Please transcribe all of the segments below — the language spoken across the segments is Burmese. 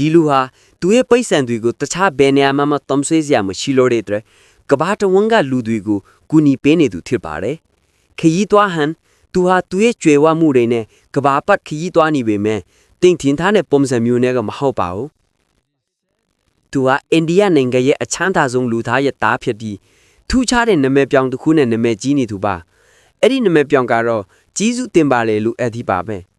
ဒီလူဟာသူ့ရဲ့ပိတ်ဆံတွေကိုတခြားဘယ်နေရာမှမသုံးဆွဲစရာမရှိလို့တဲ့အတွက်ကဘာတဝန်ကလူတွေကိုကူညီပေးနေသူဖြစ်ပါတယ်ခရီးသွားဟန်သူဟာသူ့ရဲ့ကြွယ်ဝမှုတွေနဲ့ကဘာပတ်ခရီးသွားနေပေမဲ့တင်ထင်ထားတဲ့ပုံစံမျိုးနဲ့ကမဟုတ်ပါဘူးသူဟာအိန္ဒိယနိုင်ငံရဲ့အချမ်းသာဆုံးလူသားရဲ့သားဖြစ်ပြီးထူးခြားတဲ့နာမည်ပြောင်တစ်ခုနဲ့နာမည်ကြီးနေသူပါအဲ့ဒီနာမည်ပြောင်ကတော့ကြီးစုတင်ပါလေလို့အပ်ဒီပါပဲ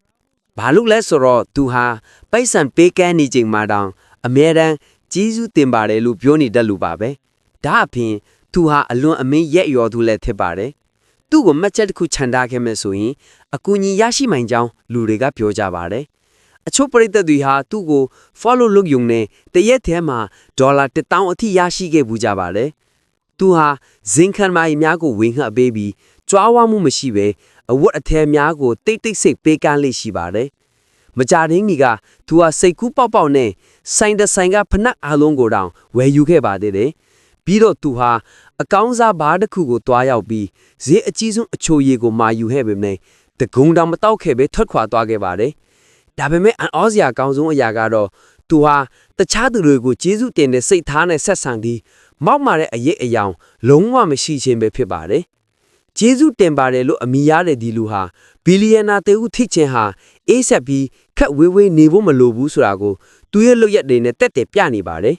ဘာလို့လဲဆိုတော့သူဟာပိုက်ဆံပေးကမ်းနေချိန်မှာတောင်အမြဲတမ်းကြီးစုတင်ပါတယ်လို့ပြောနေတတ်လို့ပါပဲဒါအပြင်သူဟာအလွန်အမင်းရက်ရော်သူလည်းဖြစ်ပါတယ်သူ့ကိုမှတ်ချက်တစ်ခုခြံထားခဲ့မယ်ဆိုရင်အကူအညီရရှိမှန်ကြောင်းလူတွေကပြောကြပါတယ်အချို့ပရိသတ်တွေဟာသူ့ကို follow လုပ်ယုံနဲ့တရက်ထဲမှာဒေါ်လာ1000အထိရရှိခဲ့ဘူးကြပါတယ်သူဟာဇင်ခံမိုင်များကိုဝင်ငှက်ပေးပြီး ကြွားဝမှုမရှိဘဲအဝတ်အထည်များကိုတိတ်တိတ်ဆိတ်ပေးကမ်းလေးရှိပါတယ်မကြသေးမီကသူဟာစိတ်ကူးပေါက်ပေါက်နဲ့ဆိုင်တဆိုင်ကဖနက်အားလုံးကိုတောင်ဝယ်ယူခဲ့ပါသေးတယ်။ပြီးတော့သူဟာအကောင်းစားဘားတစ်ခုကိုတွားရောက်ပြီးဈေးအကြီးဆုံးအချိုရည်ကိုမာယူခဲ့ပေမယ့်တကုံတောင်မတောက်ခဲ့ပဲထွက်ခွာသွားခဲ့ပါတယ်။ဒါပေမဲ့အန်အောစရာအကောင်းဆုံးအရာကတော့သူဟာတခြားသူတွေကိုကျေးဇူးတင်တဲ့စိတ်ထားနဲ့ဆက်ဆံပြီးမောက်မာတဲ့အရေးအယောင်လုံးဝမရှိခြင်းပဲဖြစ်ပါတယ်။ ကျေးဇူးတင်ပါတယ်လို့အမိရတဲ့ဒီလူဟာဘီလီယံနာတေဦးထိချင်းဟာအေးဆက်ပြီးခက်ဝေးဝေးနေဖို့မလိုဘူးဆိုတာကိုသူရဲ့လုပ်ရက်တွေနဲ့တက်တယ်ပြနေပါတယ်